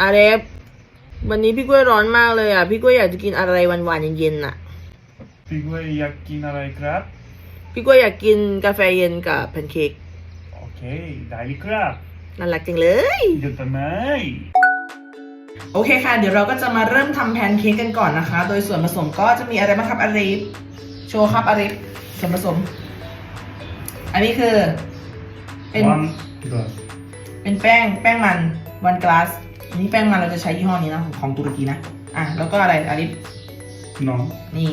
อาเรฟวันนี้พี่กล้วยร้อนมากเลยอะ พี่กล้วยอยากจะกินอะไรหวานๆเย็นๆน่ะ พี่กล้วยอยากกินอะไรครับ พี่กล้วยอยากกินกาแฟเย็นกับแพนเค้ก โอเค ได้เลยครับน่ารักจังเลยเดี๋ยวทำไมโอเคค่ะ เดี๋ยวเราก็จะมาเริ่มทำแพนเค้กกันก่อนนะคะ โดยส่วนผสมก็จะมีอะไรบ้างครับอาริฟโชว์ครับอาริฟส่วนผสม อันนี้คือ เป็น one glass เป็นแป้งแป้งมันวันกลาสอั นนี้แป้งมันเราจะใช้ยี่ห้อนี้นะของของตุรกีนะ อะแล้วก็อะไรอาริฟ no นี่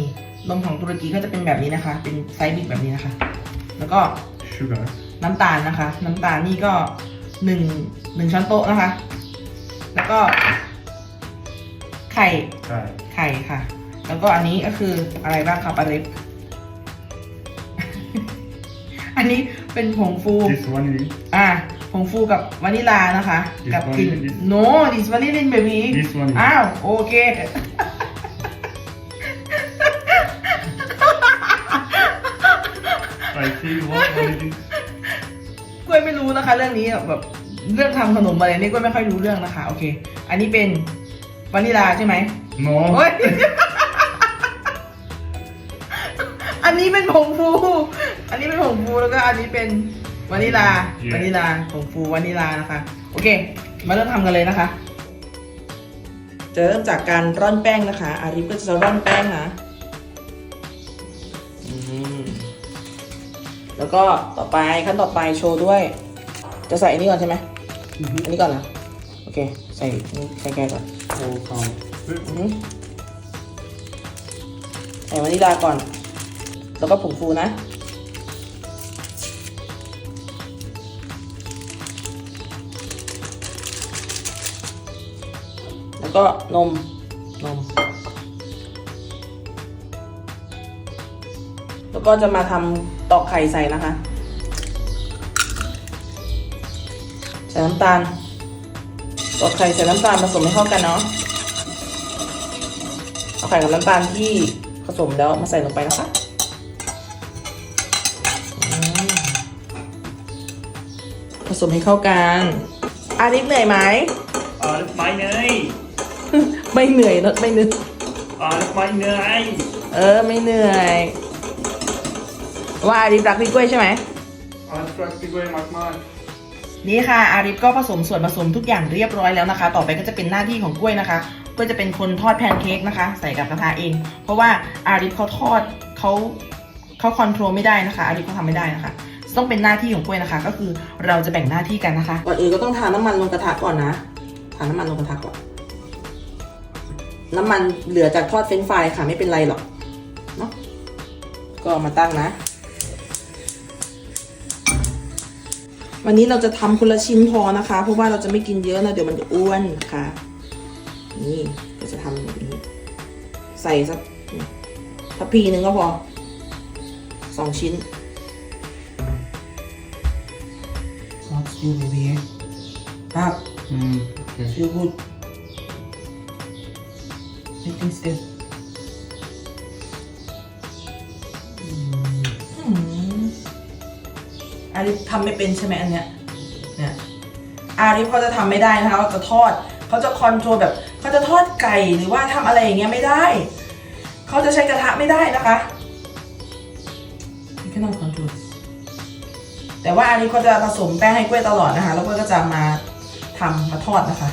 นมของตุรกีก็จะเป็นแบบนี้นะคะ เป็นไซส์บิ๊กแบบนี้นะคะ แล้วก็ sugar น้ำตาลนะคะ น้ำตาลนี่ก็หนึ่งหนึ่งช้อนโต๊ะนะคะ แล้วก็ ไข่ใช่ไข่ค่ะ แล้วก็อันนี้ก็คืออะไรบ้างครับอาริฟ อันนี้เป็นผงฟู this one is อะผงฟูกับวานิลานะคะ This กับกลิ่น vanilla is- no this vanilla baby this one is อ้าวโอเค I see what what it is กล้วยไม่รู้นะคะ เรื่องนี้แบบเรื่องทำขนมอะไรนี่กล้วยไม่ค่อยรู้เรื่องนะคะ โอเค อันนี้เป็นวานิลาใช่ไหม no โอ้ย นนี้เป็นผงฟู อันนี้เป็นผงฟูแล้วก็อันนี้เป็นวานิลา Yeah. วานิลาผงฟูวานิลานะคะ โอเค มาเริ่มทำกันเลยนะคะ จะเริ่มจากการร่อนแป้งนะคะอาริฟก็จะร่อนแป้งนะอืมแล้วก็ต่อไปขั้นต่อไปโชว์ด้วย จะใส่อันนี้ก่อนใช่ไหมอันนี้ก่อนนะโอเค ใส่นี่ใส่แกก่อน all come อือหือใส่วานิลาก่อน แล้วก็ผงฟูนะ แล้วก็นม นม แล้วก็จะมาทำตอกไข่ใส่นะคะ ใส่น้ำตาลตอกไข่ใส่น้ำตาลผสมให้เข้ากันเนาะเอาไข่กับน้ำตาลที่ผสมแล้วมาใส่ลงไปนะคะ ผสมให้เข้ากันอาริฟเหนื่อยไหมอ่าไม่เหนื่อยไม่เหนื่อยนะไม่เหนื่อยอ่าไม่เหนื่อยเออไม่เหนื่อยว่าอาริฟรักพี่กล้วยใช่ไหมอ่ารักพี่กล้วยมากมากนี่ค่ะอาริฟก็ผสมส่วนผสมทุกอย่างเรียบร้อยแล้วนะคะ ต่อไปก็จะเป็นหน้าที่ของกล้วยนะคะกล้วยจะเป็นคนทอดแพนเค้กนะคะ ใส่กับกระทะเอง เพราะว่าอาริฟเขาทอดเขาเขาคอนโทรลไม่ได้นะคะอาริฟเขาทำไม่ได้นะคะ ต้องเป็นหน้าที่ของกล้วยนะคะ ก็คือเราจะแบ่งหน้าที่กันนะคะก่อนอื่นก็ต้องทาน้ำมันลงกระทะก่อนนะทาน้ำมันลงกระทะก่อนน้ำมันเหลือจากทอดเฟรนช์ฟรายค่ะไม่เป็นไรหรอกเนาะก็มาตั้งนะ วันนี้เราจะทำคนละชิ้นพอนะคะ เพราะว่าเราจะไม่กินเยอะนะเดี๋ยวมันจะอ้วนนะคะนี่ก็จะทำแบบนี้ ใส่สักทัพพีหนึ่งก็พอสองชิ้น What's you baby ครับอืมโอเค feel good Everything still อืมอาริฟทำไม่เป็นใช่ไหมอันเนี้ย เนี่ย อาริฟเขาจะทำไม่ได้นะคะเขาจะทอด เขาจะคอนโทรลแบบ เขาจะทอดไก่หรือว่าทำอะไรอย่างเงี้ยไม่ได้ เขาจะใช้กระทะไม่ได้นะคะ You cannot control แต่ว่าอาริฟเขาจะผสมแป้งให้กล้วยตลอดนะคะ แล้วกล้วยก็จะมาทำมาทอดนะคะ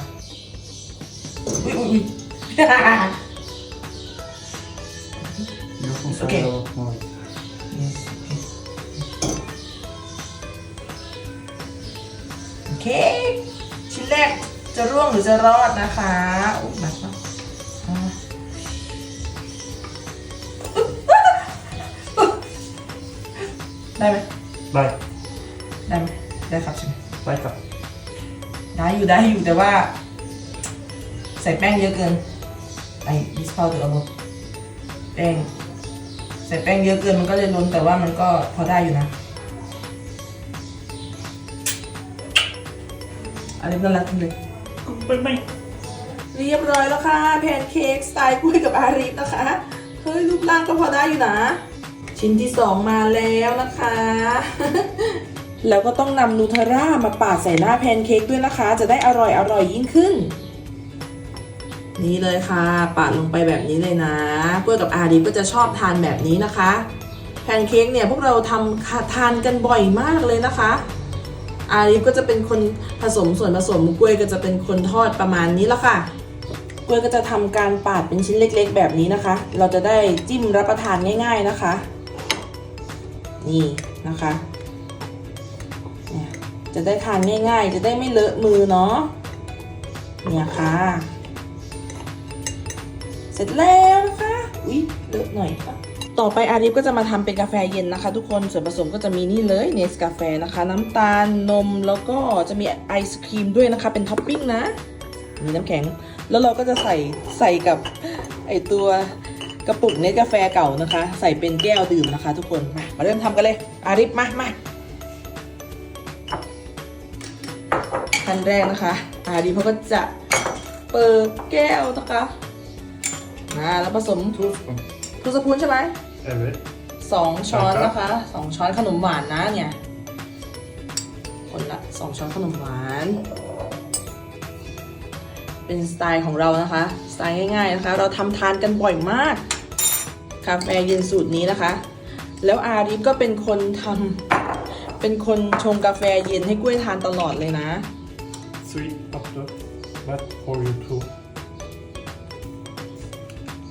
อุ้ยอุ้ยอุ้ยเดี๋ยวผมใส่โอเคแล้วหน่อย Yes, okay. โอเค ชิ้นแรกจะร่วงหรือจะรอดนะคะอุ๊ยหนักมากเอามาได้ไหมได้ ได้ไหมได้ครับใช่ไหมได้ครับได้อยู่ได้อยู่แต่ว่า ใส่แป้งเยอะเกินไอ้ดิสพาวเดอร์เอาหมดแป้งใส่แป้งเยอะเกินมันก็เลยล้นแต่ว่ามันก็พอได้อยู่นะอะไรน่ารักจังเลยไปไหมเรียบร้อยแล้วค่ะแพนเค้กสไตล์กุ้ยกับอาริฟนะคะเฮ้ยรูปร่างก็พอได้อยู่นะ ชิ้นที่สองมาแล้วนะคะ แล้วก็ต้องนำนูเทลล่ามาปาดใส่หน้าแพนเค้กด้วยนะคะ จะได้อร่อยอร่อยยิ่งขึ้น นี่เลยค่ะ ปาดลงไปแบบนี้เลยนะกล้วยกับอาดีก็จะชอบทานแบบนี้นะคะ แพนเค้กเนี่ยพวกเราทำทานกันบ่อยมากเลยนะคะ อาริฟก็จะเป็นคนผสมส่วนผสมกล้วยก็จะเป็นคนทอดประมาณนี้ละค่ะกล้วยก็จะทำการปาดเป็นชิ้นเล็กๆ แบบนี้นะคะ เราจะได้จิ้มรับประทานง่าย ๆนะคะ นี่นะคะ จะได้ทานง่าย ๆ จะได้ไม่เลอะมือเนาะเนี่ยค่ะ เสร็จแล้วนะคะอุ๊ยเลอะหน่อยค่ะต่อไปอาริฟก็จะมาทำเป็นกาแฟเย็นนะคะ ทุกคนส่วนผสมก็จะมีนี่เลยเนสกาแฟนะคะ น้ำตาลนมแล้วก็จะมีไอศครีมด้วยนะคะ เป็นท็อปปิ้งนะ มีน้ำแข็ง แล้วเราก็จะใส่ใส่กับไอตัวกระปุกเนสกาแฟเก่านะคะ ใส่เป็นแก้วดื่มนะคะ ทุกคนมามาเริ่มทำกันเลยอาริฟมามา ขั้นแรกนะคะอาริฟเขาก็จะเปิดแก้วนะคะนะแล้วผสม Two spoon. ทูสปูนใช่ไหม Evet. สองช้อนนะคะสองช้อนขนมหวานนะเนี่ยคนละสองช้อนขนมหวาน เป็นสไตล์ของเรานะคะ สไตล์ง่าย ๆนะคะ เราทำทานกันบ่อยมากกาแฟเย็นสูตรนี้นะคะ แล้วอาริฟก็เป็นคนทำเป็นคนชงกาแฟเย็นให้กล้วยทานตลอดเลยนะ Sweet after. But for you too.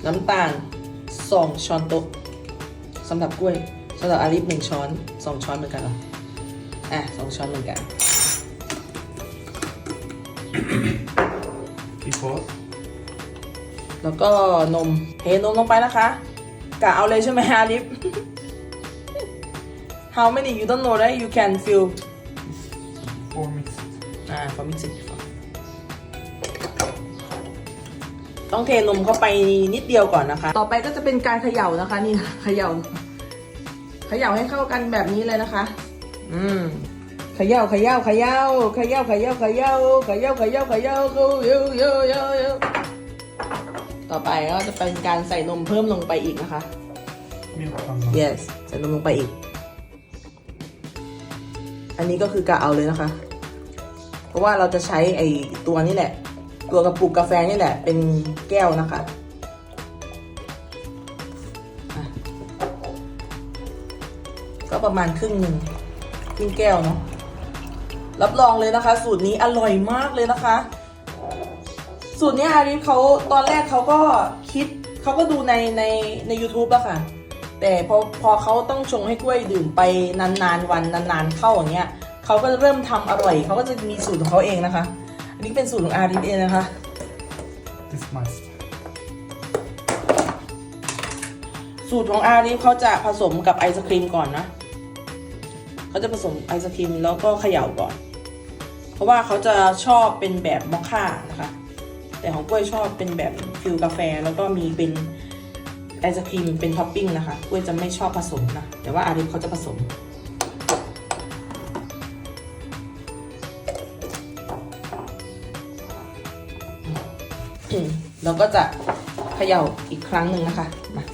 น้ำตาลสองช้อนโต๊ะสำหรับกล้วยสำหรับอาริฟหนึ่งช้อนสองช้อนเหมือนกันเหรออะสองช้อนเหมือนกัน Before. แล้วก็นมเทนมลงไปนะคะกะเอาเลยใช่ไหมอาลิฟ How many you don't know that you can feel Four mixed. อ่า for mix it ต้องเทนมเข้าไปนิดเดียวก่อนนะคะ ต่อไปก็จะเป็นการเขย่านะคะ นี่นะเขย่าเขย่าให้เข้ากันแบบนี้เลยนะคะ อืมเขย่าเขย่าเขย่าเขย่าเขย่าเขย่าเขย่าเขย่าเขย่าเขย่าเขย่าเขย่าเขย่าต่อไปก็จะเป็นการใส่นมเพิ่มลงไปอีกนะคะ Milk and milk. yes ใส่นมลงไปอีก อันนี้ก็คือกะเอาเลยนะคะเพ ราะว่าเราจะใช้ไอตัวนี้แหละ ตัวกระปุกกาแฟนี่แหละ เป็นแก้วนะคะก็ประมาณครึ่งหนึ่งครึ่งแก้วเนาะรับรองเลยนะคะ สูตรนี้อร่อยมากเลยนะคะ สูตรนี้อาริฟเขาตอนแรกเขาก็คิดเขาก็ดูในในใน YouTube อะค่ะ แต่พอพอเขาต้องชงให้กล้วยดื่มไปนานๆวันนานๆเข้าอย่างเงี้ย เขาก็เริ่มทำอร่อย เขาก็จะมีสูตรของเขาเองนะคะ อันนี้เป็นสูตรของอาริฟเองนะคะ This is my style. สูตรของอาริฟเขาจะผสมกับไอศครีมก่อนนะเขาจะผสมไอศครีมแล้วก็เขย่าก่อน เพราะว่าเขาจะชอบเป็นแบบมอคค่านะคะ แต่ของกล้วยชอบเป็นแบบฟิลกาแฟแล้วก็มีเป็นไอศครีมเป็นท็อปปิ้งนะคะกล้วยจะไม่ชอบผสมนะ แต่ว่าอาริฟเขาจะผสม อืมแล้วก็จะเขย่าอีกครั้งหนึ่งนะคะมา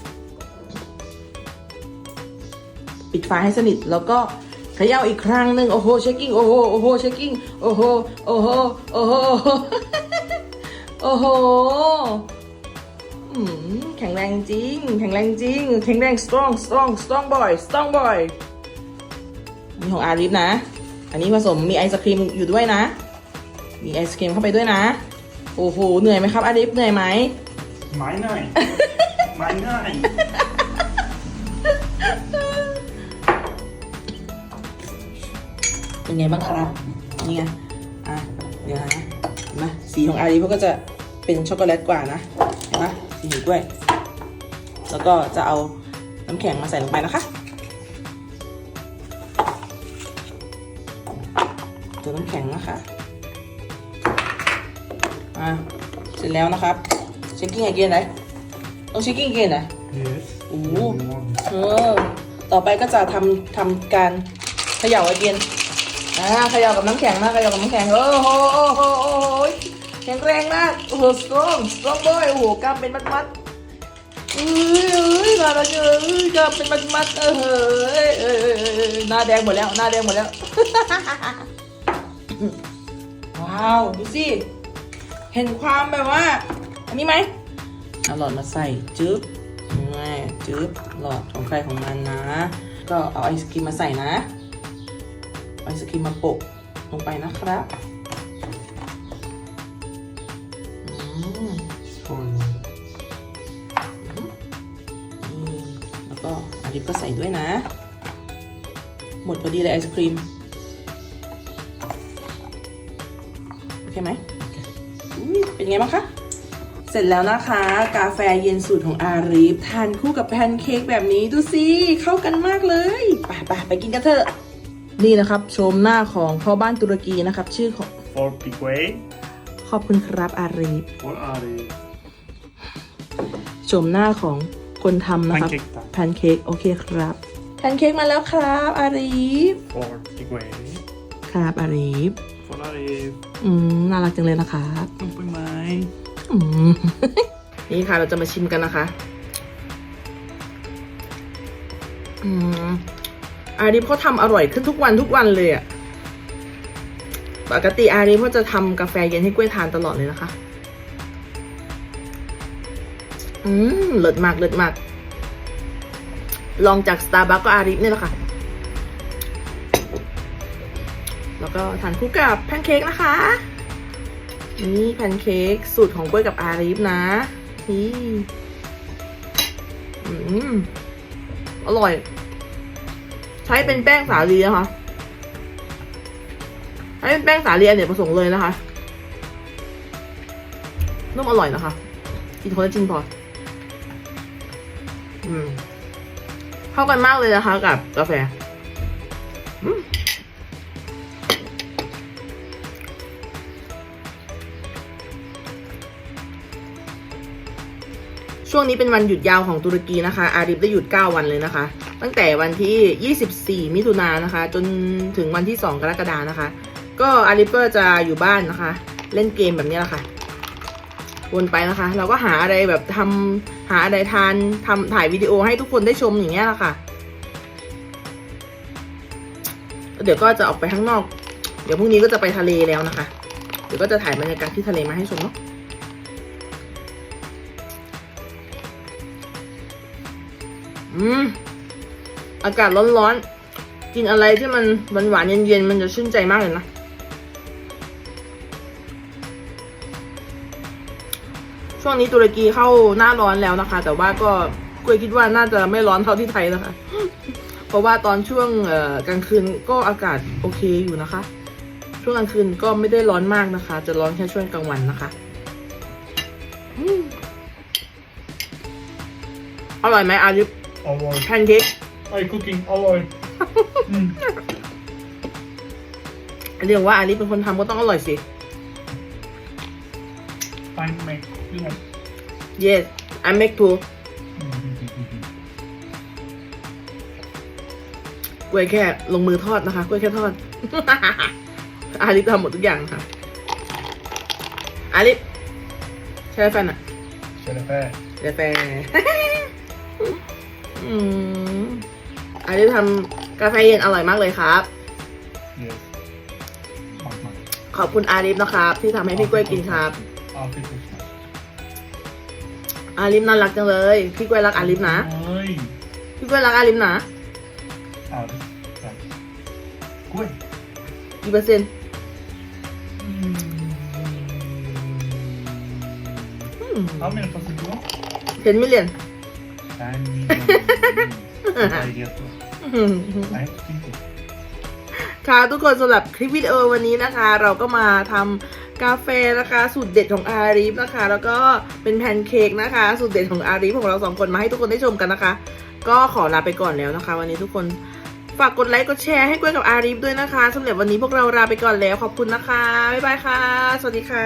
ปิดฝาให้สนิทแล้วก็เขย่าอีกครั้งหนึ่งโอ้โหเช็คกิ้งโอ้โหโอ้โหเช็คกิ้งโอ้โหโอ้โหโอ้โหโอ้โหแข็งแรงจริง แข็งแรงจริง แข็งแรง strong strong strong boy strong boy นี่ของอาริฟนะ อันนี้ผสมมีไอศครีมอยู่ด้วยนะ มีไอศครีมเข้าไปด้วยนะ โอ้โห เหนื่อยไหมครับอาริฟเหนื่อยไหม My nine. My nine. เป็นไงบ้างครับ นี่ไง อะ เดี๋ยวนะเห็นไหมสีของอาริฟก็จะเป็นช็อกโกแลตกว่านะ เห็นไหมสีหนูด้วย แล้วก็จะเอาน้ำแข็งมาใส่ลงไปนะคะ แล้วนะครับเช็คกิ้ง again ไหนต้องเช็คกิ้ง again ไหน Yes. Ooh. You want this. เออ ต่อไปก็จะทำทำการเขย่าไอเกียนอ่าเขย่ากับน้ำแข็งนะเขย่ากับน้ำแข็ง โอ้โหโอ้โหโอ้โหแข็งแรงมาก โอ้โห strong strong boy โอ้โหกล้ามเป็นมัดมัดๆเอ้ยเอ้ยน่ารักเอ้ยกล้ามเป็นมัดมัดๆเออเฮ้ยเอ้ยเอ้ยเอ้ยเอ้ยหน้าแดงหมดแล้ว หน้าแดงหมดแล้ว ว้าว ดูสิ เห็นความแบบว่า อันนี้ไหมเอาหลอดมาใส่จึ๊บง่ายจึ๊บหลอดของใครของมันนะ ก็เอาไอศครีมมาใส่นะไอศครีมมาโปะลงไปนะครับคนนี่แล้วก็อาริปก็ใส่ด้วยนะ หมดพอดีเลยไอศครีม โอเคไหม เป็นไงบ้างคะ เสร็จแล้วนะคะ กาแฟเย็นสูตรของอารีฟทานคู่กับแพนเค้กแบบนี้ดูสิ เข้ากันมากเลยไปไปไปกินกันเถอะนี่นะครับโฉมหน้าของพ่อบ้านตุรกีนะครับ ชื่อของ For Pigway. ขอบคุณครับอารีฟ For Ari. โฉมหน้าของคนทำนะครับ Pancake time. แพนเค้กโอเคครับแพนเค้กมาแล้วครับอารีฟ For Pigway. ครับอารีฟ For Ari. อืมน่ารักจังเลยนะครับ Pumping my. อืม นี่ค่ะเราจะมาชิมกันนะคะ อืมอารีฟเขาทำอร่อยขึ้นทุกวันทุกวันเลยอะปกติอารีฟเขาจะทำกาแฟเย็นให้กล้วยทานตลอดเลยนะคะ อืมเลิศมากเลิศมาก ลองจาก Starbucks ก็อารีฟเนี่ยแหละค่ะ แล้วก็ทานคู่กับแพนเค้กนะคะ นี่แพนเค้กสูตรของกล้วยกับอารีฟนะ นี่อืมอร่อย ใช้เป็นแป้งสาลีนะคะใช้เป็นแป้งสาลีอเนกประสงค์เลยนะคะนุ่มอร่อยนะคะ กินคนละชิ้นพออืมเข้ากันมากเลยนะคะ กับกาแฟ อืม ช่วงนี้เป็นวันหยุดยาวของตุรกีนะคะ อาริฟได้หยุด 9 วันเลยนะคะ ตั้งแต่วันที่ 24 มิถุนายนนะคะ จนถึงวันที่ 2 กรกฎานะคะ ก็อาริฟก็จะอยู่บ้านนะคะ เล่นเกมแบบนี้แหละค่ะ วนไปนะคะ เราก็หาอะไรแบบทำหาอะไรทานทำถ่ายวิดีโอให้ทุกคนได้ชมอย่างเงี้ยแหละค่ะ เดี๋ยวก็จะออกไปข้างนอก เดี๋ยวพรุ่งนี้ก็จะไปทะเลแล้วนะคะ เดี๋ยวก็จะถ่ายบรรยากาศที่ทะเลมาให้ชมเนาะ อืมอากาศร้อนๆ กินอะไรที่มันหวานๆเย็นๆ มันจะชื่นใจมากเลยนะ ช่วงนี้ตุรกีเข้าหน้าร้อนแล้วนะคะ แต่ว่าก็กล้วยคิดว่าน่าจะไม่ร้อนเท่าที่ไทยนะคะ เพราะว่าตอนช่วงเอ่อกลางคืนก็อากาศโอเคอยู่นะคะ ช่วงกลางคืนก็ไม่ได้ร้อนมากนะคะ จะร้อนแค่ช่วงกลางวันนะคะอืมอร่อยไหมอาลิฟ Alloy. แพนเค้ก I cooking alloy. Mm. เรียกว่าอาลิฟเป็นคนทำก็ต้องอร่อยสิ Fine make. Yeah. yes I make too กล้วยแค่ลงมือทอดนะคะกล้วยแค่ทอด อาลิฟทำหมดทุกอย่างค่ะ อาลิฟใช่ไหมแฟนอะ Şerefe. กาแฟ อืมอาลิฟทำกาแฟเย็นอร่อยมากเลยครับ Yes. Bak bak. ขอบคุณอาลิฟนะครับ ที่ทำให้พี่กล้วยกินครับ Afiyet olsun. อาลิฟน่ารักจังเลย พี่กล้วยรักอาลิฟนะ Oy. พี่กล้วยรักอาลิฟนะ Abi. Gel. Koy. กี่เปอร์เซ็นต์ How many percent you want? เห็นไม่เรียน ค่ะทุกคนสำหรับคลิปวิดีโอวันนี้นะคะ เราก็มาทำกาแฟนะคะสูตรเด็ดของอารีฟนะคะ แล้วก็เป็นแพนเค้กนะคะ สูตรเด็ดของอารีฟของเราสองคนมาให้ทุกคนได้ชมกันนะคะ ก็ขอลาไปก่อนแล้วนะคะ วันนี้ทุกคนฝากกดไลค์กดแชร์ให้กล้วยกับอารีฟด้วยนะคะสำหรับวันนี้พวกเราลาไปก่อนแล้วขอบคุณนะคะบ๊ายบายค่ะ สวัสดีค่ะ